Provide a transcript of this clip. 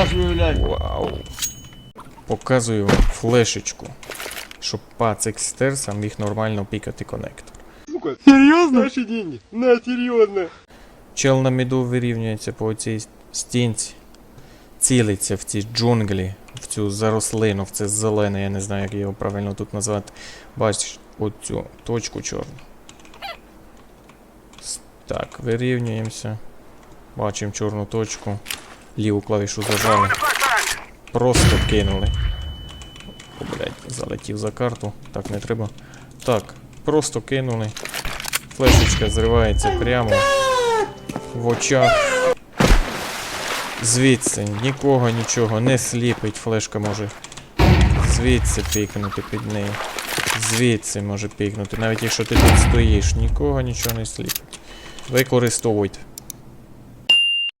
Аж виявляй. Вау. Показую вам флешечку, щоб пацик з терса міг нормально пікати коннектор. Сука. Серйозно? Наші деньги. На, серйозно. Чел на міду вирівнюється по цій стінці. Цілиться в ці джунглі, в цю зарослину, в це зелене, я не знаю, як його правильно тут назвати. Бачиш оцю точку чорну. Так, вирівнюємося. Бачимо чорну точку. Ліву клавішу зажали. Просто кинули. О, блядь, залетів за карту. Так, не треба. Так, просто кинули. Флешечка зривається прямо в очах. Звідси нікого нічого не сліпить. Флешка може звідси пікнути під нею. Звідси може пікнути. Навіть якщо ти тут стоїш, нікого нічого не сліпить. Використовуйте.